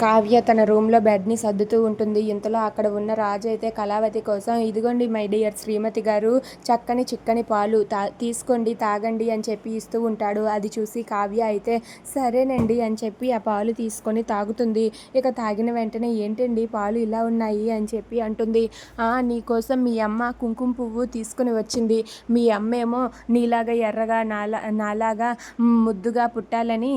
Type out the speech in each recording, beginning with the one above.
కావ్య తన రూమ్లో బెడ్ని సర్దుతూ ఉంటుంది. ఇంతలో అక్కడ ఉన్న రాజు అయితే కళావతి కోసం ఇదిగోండి మై డియర్ శ్రీమతి గారు చక్కని చిక్కని పాలు తా తీసుకోండి తాగండి అని చెప్పి ఇస్తూ ఉంటాడు. అది చూసి కావ్య అయితే సరేనండి అని చెప్పి ఆ పాలు తీసుకొని తాగుతుంది. ఇక తాగిన వెంటనే ఏంటండి పాలు ఇలా ఉన్నాయి అని చెప్పి అంటుంది. "ఆ, నీకోసం మీ అమ్మ కుంకుమ పువ్వు తీసుకుని వచ్చింది. మీ అమ్మేమో నీలాగా ఎర్రగా నాలా నాలాగా ముద్దుగా పుట్టాలని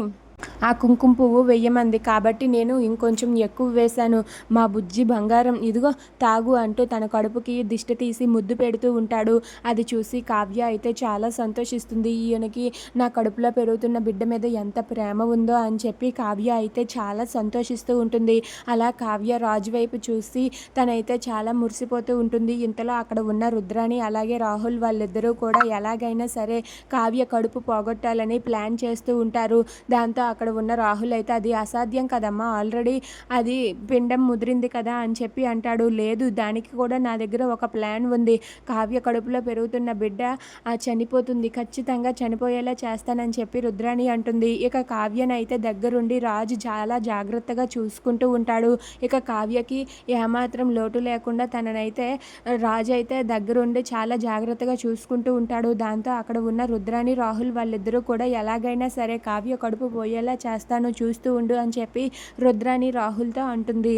ఆ కుంకుమ పువ్వు వెయ్యమంది. కాబట్టి నేను ఇంకొంచెం ఎక్కువ వేశాను. మా బుజ్జి బంగారం ఇదిగో తాగు అంటూ తన కడుపుకి దిష్టి తీసి ముద్దు పెడుతూ ఉంటాడు. అది చూసి కావ్య అయితే చాలా సంతోషిస్తుంది. ఈయనకి నా కడుపులో పెరుగుతున్న బిడ్డ మీద ఎంత ప్రేమ ఉందో అని చెప్పి కావ్య అయితే చాలా సంతోషిస్తూ ఉంటుంది. అలా కావ్య రాజు వైపు చూసి తనైతే చాలా మురిసిపోతూ ఉంటుంది. ఇంతలో అక్కడ ఉన్న రుద్రాని అలాగే రాహుల్ వాళ్ళిద్దరూ కూడా ఎలాగైనా సరే కావ్య కడుపు పోగొట్టాలని ప్లాన్ చేస్తూ ఉంటారు. దాంతో అక్కడ అక్కడ ఉన్న రాహుల్ అయితే అది అసాధ్యం కదమ్మా ఆల్రెడీ అది పిండం ముదిరింది కదా అని చెప్పి అంటాడు. లేదు దానికి కూడా నా దగ్గర ఒక ప్లాన్ ఉంది. కావ్య కడుపులో పెరుగుతున్న బిడ్డ ఆ చనిపోతుంది. ఖచ్చితంగా చనిపోయేలా చేస్తానని చెప్పి రుద్రాణి అంటుంది. ఇక కావ్యనైతే దగ్గరుండి రాజు చాలా జాగ్రత్తగా చూసుకుంటూ ఉంటాడు. ఇక కావ్యకి ఏమాత్రం లోటు లేకుండా తననైతే రాజు అయితే దగ్గరుండి చాలా జాగ్రత్తగా చూసుకుంటూ ఉంటాడు. దాంతో అక్కడ ఉన్న రుద్రాణి రాహుల్ వాళ్ళిద్దరూ కూడా ఎలాగైనా సరే కావ్య కడుపు పోయేలా చేస్తాను చూస్తూ ఉండు అని చెప్పి రుద్రాణి రాహుల్తో అంటుంది.